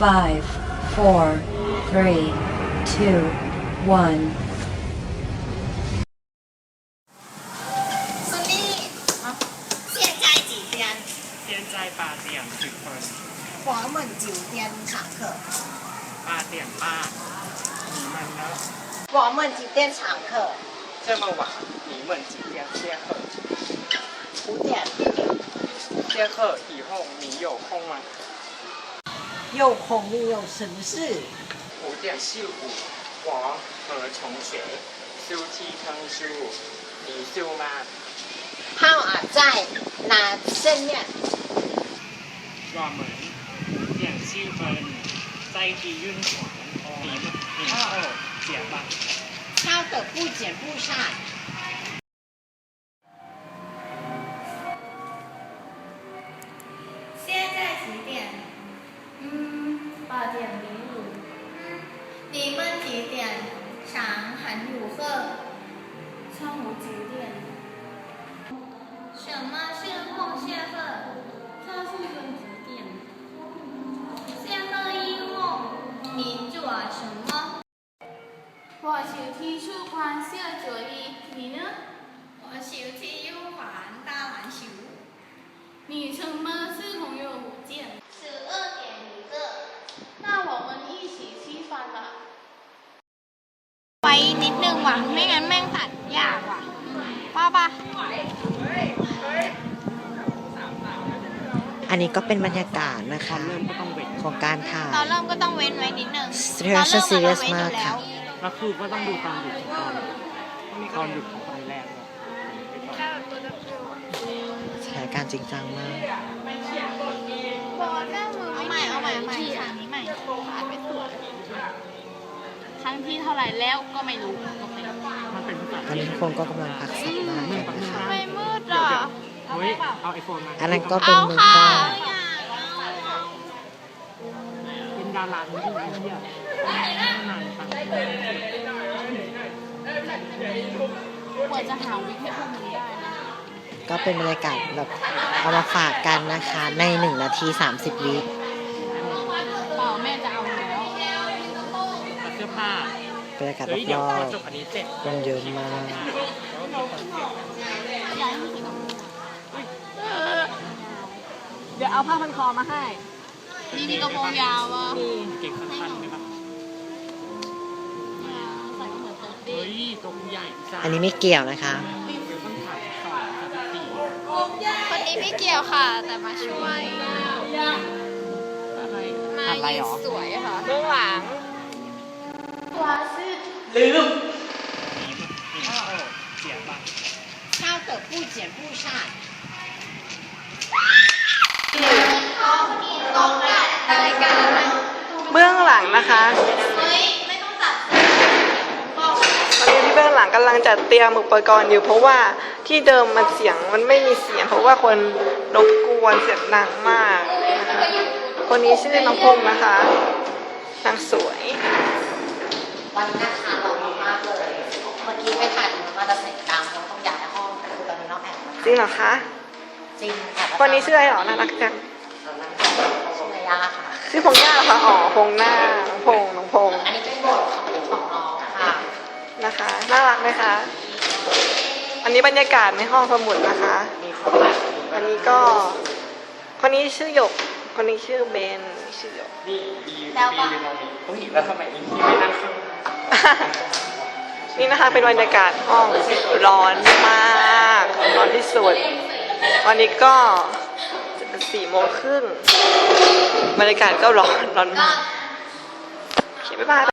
five four three two one. 现在几点？现在八点。酒店常客八点们酒店常客这么晚你们五点。天黑以后你有空吗？又红又有什么事。五点十五我和同学手机汤书你修吗？好啊在来正面。我们五点十分再去运动你们以后见吧好的不见不散点零五。嗯，你们几点上韩语课？上午几点？什么是空下课？他是用几点？下课以后你做什么？我去体育馆写作业，你呢？我去体育馆打篮球。你什 นิดนึงว่ะ ไม่งั้นแม่งตัดยากว่ะป้าป่ะอันนี้ก็เป็นบรรยากาศนะคะเริ่มก็ต้องเว้นของการถ่ายตอนเริ่มก็ต้องเว้นไว้นิดนึง Serious ตอนเริ่ม serious เว้นอยู่มากค่ะแล้วคือก็ต้องดูตอนหยุดของตอนตอนหยุดของตอนแรกด้วยสถานการณ์จริงจังมากเอาใหม่เอาใหม่เอาใหม่ครั้งนี้ใหม่ผ่านไปสวยค รั้งที่เท่าไหร่แล้วก็ไม่รู้โอเคมันเป็นภาษาตอนนี้ทุกคนก็กำลังพักสักมากหนึ่งกันปักหนึ่งนะคะไม่มืดเดี๋ยวอะเดี๋ยวเฮ้ยเอาไอโฟนมาอันนั้นก็เป็นเอามือค่ะกล้องเป็นดาราที่ดีอะนานฟังกว่าจะหาวิกให้พวกนี้ได้นะก็เป็นบรรยากาศแบบเอามาฝากกันนะคะใน 1 นาที 30 วิ บรรยากาศเฮ้ยเดี๋รยวอพอบจบอันนี้เสร็จๆคนเยอะมากย้ายที่สีดำเดี๋ยวเอาผ้าพันคอมาให้นี่มีกระโปรงยาวอะเก่งสั้นๆไหมครับใส่เหมือนตุ๊ดดิเฮ้ยตรงใหญ่จ้าอันนี้ไม่เกี่ยวนะคะต้องถ่ายสองสามสี่คนนี้ไม่เกี่ยวค่ะ แต่มาช่วยอะไรมาอะไรยืหรนอสวยค่ะเบื้องหลัง วาซึลืมเข้าวเกิดผู้เจียนผู้ชาติเบื้องหลังนะคะตอนนี้ที่เบื้องหลังกำลังจัดเตรียมอุปกรณ์อยู่ เพราะว่าที่เดิมมันเสียงมันไม่มีเสียง เพราะว่าคนรบกวนเสียงดังมากนะคะคนนี้ชื่อน้องพงนะคะนางสวย วันนี้นะคะเรามากๆเลย เมื่อกี้ไปถ่ายตรงนั้นมาแต่เสร็จกลางเราต้องย้ายห้องคือตอนนี้น้องแอบจริงเหรอคะจริงแอบคนนี้ชื่ออะไรหรอน่ารักจังชื่อนายาค่ะชื่อพงษ์ย่าเหรอคะอ๋อพงษ์หน้าน้องพงษ์น้องพงษ์อันนี้เป็นบทของของน้องค่ะนะคะน่ารักไหมคะ อันนี้บรรยากาศในห้องสมุดนะคะ อันนี้ก็คนนี้ชื่อหยกคนนี้ชื่อเบนชื่อหยกนี่บีบีบีมองมีเฮ้ยแล้วทำไมอีกที่ไม่นั่งข้าง นี่นะคะเป็นบรรยากาศห้องร้อนมากร้อนที่สุดวันนี้ก็สี่โมงครึ่งบรรยากาศก็ร้อนร้อนมากโอเคบ๊ายบาย